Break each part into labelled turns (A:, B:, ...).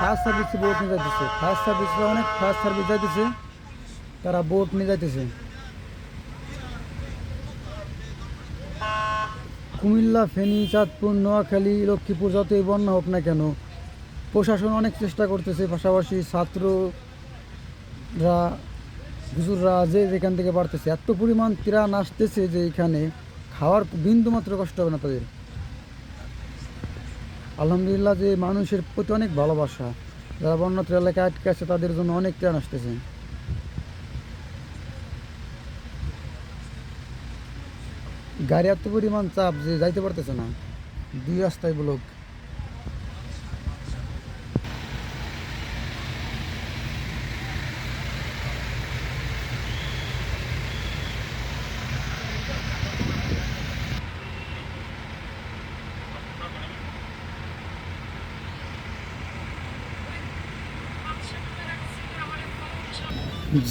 A: Fire সার্ভিসে boat নিয়ে যাইতেছে। ফায়ার সার্ভিসে অনেক ফায়ার সার্ভিস যাইতেছে। তারা বোট নিয়ে যাইতেছে। কুমিল্লা, ফেনী, চাঁদপুর, নোয়াখালী, লক্ষ্মীপুর যতই বন্যা হোক না কেন, প্রশাসন অনেক চেষ্টা করতেছে। পাশাপাশি ছাত্ররা, হুজুররা যে যেখান থেকে বাড়তেছে এত পরিমাণ ত্রাণ আসতেছে যে এখানে খাওয়ার বিন্দু মাত্র কষ্ট হবে না তাদের। আলহামদুলিল্লাহ যে মানুষের প্রতি অনেক ভালোবাসা। যারা বন্যত্র এলাকায় আটকে আছে, তাদের জন্য অনেক ট্রেন আসতেছে। গাড়ি এত পরিমাণ চাপ যে যাইতে পারতেছে না। দুই রাস্তায় ব্লক।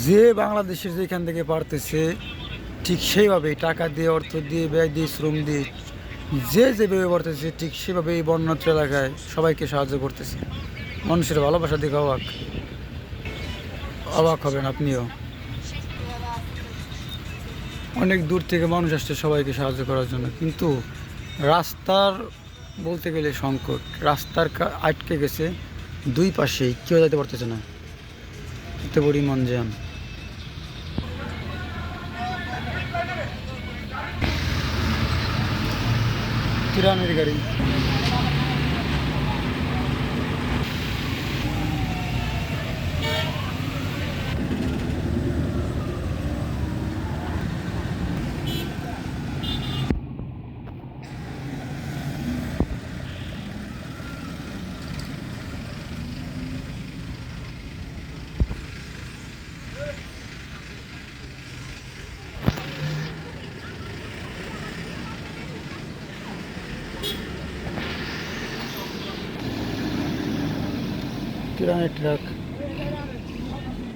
A: যে বাংলাদেশের যেখান থেকে পারতেছে, ঠিক সেইভাবে টাকা দিয়ে, অর্থ দিয়ে, ব্যয় দিয়ে, শ্রম দিয়ে, যে যেভাবে পারতেছে, ঠিক সেভাবে এই বন্যাত্র এলাকায় সবাইকে সাহায্য করতেছে। মানুষের ভালোবাসা দেখে অবাক। অবাক হবেন আপনিও। অনেক দূর থেকে মানুষ আসছে সবাইকে সাহায্য করার জন্য, কিন্তু রাস্তার বলতে গেলে সংকট। রাস্তার আটকে গেছে দুই পাশেই, কেউ যেতে পারতেছে না। মন যান। কিরানের গাড়ি। কিরানের ট্রাক